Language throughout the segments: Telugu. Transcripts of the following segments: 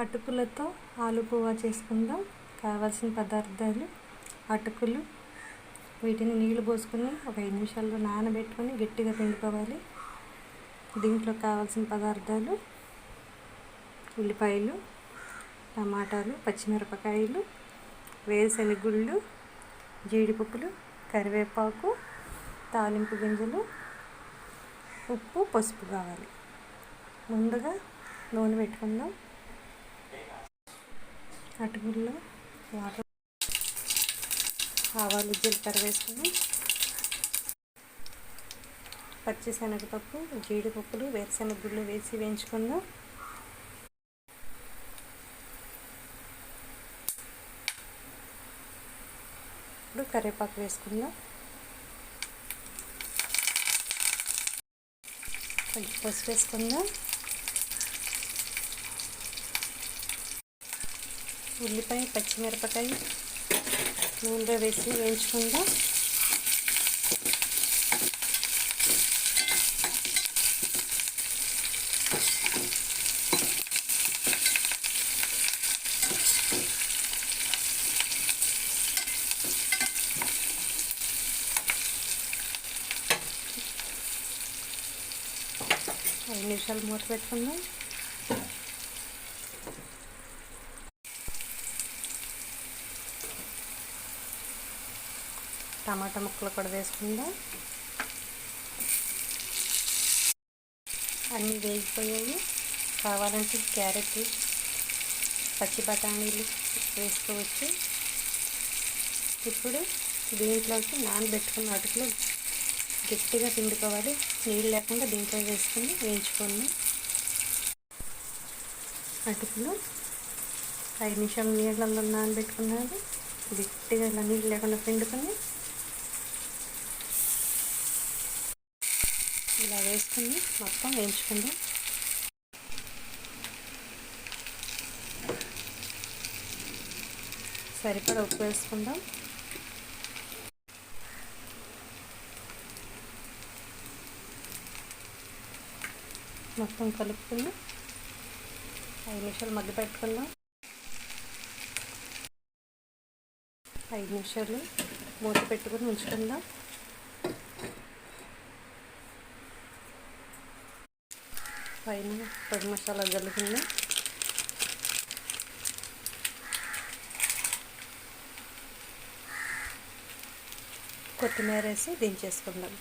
అటుకులతో ఆలు చేసుకుందాం. కావాల్సిన పదార్థాలు అటుకులు వీటిని నీళ్ళు పోసుకుని ఒక ఐదు నిమిషాల్లో నానబెట్టుకొని గట్టిగా పిండుకోవాలి. దీంట్లో కావాల్సిన పదార్థాలు ఉల్లిపాయలు టమాటాలు పచ్చిమిరపకాయలు వేరుశనగుళ్ళు జీడిపప్పులు కరివేపాకు తాలింపు గింజలు ఉప్పు పసుపు కావాలి. ముందుగా నూనె పెట్టుకుందాం. అటుకుల్లో వాటర్ ఆవాలు జీలకర్ర వేసుకుని పచ్చిశనగపప్పు జీడిపప్పులు వేరుశనగ గుళ్ళు వేసి వేయించుకుందాం. ఇప్పుడు కరివేపాకు వేసుకుందాం. కొంచెం పసుపు వేసుకుందాం. ఉల్లిపాయ పచ్చిమిరపకాయ నూనెలో వేసి వేయించుకుందాం. ఐదు నిమిషాలు మూత పెట్టుకుందాం. టమాటా ముక్కలు కూడా వేసుకుందాం. అన్నీ వేగిపోయాయి. కావాలంటే క్యారెట్ పచ్చి బఠానీలు వేసుకోవచ్చు. ఇప్పుడు దీంట్లోకి నానబెట్టుకున్న అటుకులు గట్టిగా పిండుకోవాలి. నీళ్ళు లేకుండా దీంట్లో వేసుకుని వేయించుకోండి. అటుకులు ఐదు నిమిషాలు నీళ్ళల్లో నానబెట్టుకున్నాను. గట్టిగా ఇలా నీళ్ళు లేకుండా పిండుకొని ఇలా వేసుకుని మొత్తం వేయించుకుందాం. సరిపడా ఉప్పు వేసుకుందాం. మొత్తం కలుపుకుని ఐదు నిమిషాలు మగ్గి పెట్టుకుందాం. ఐదు నిమిషాలు మూత పెట్టుకుని ఉంచుకుందాం. పైన పొడి మసాలా జల్లుకుందాం. కొత్తిమీర వేసి దించేసుకుందాం.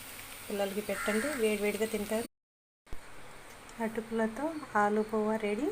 పిల్లలకి పెట్టండి వేడివేడిగా తింటారు. అటుకులతో ఆలు పువ్వ రెడీ.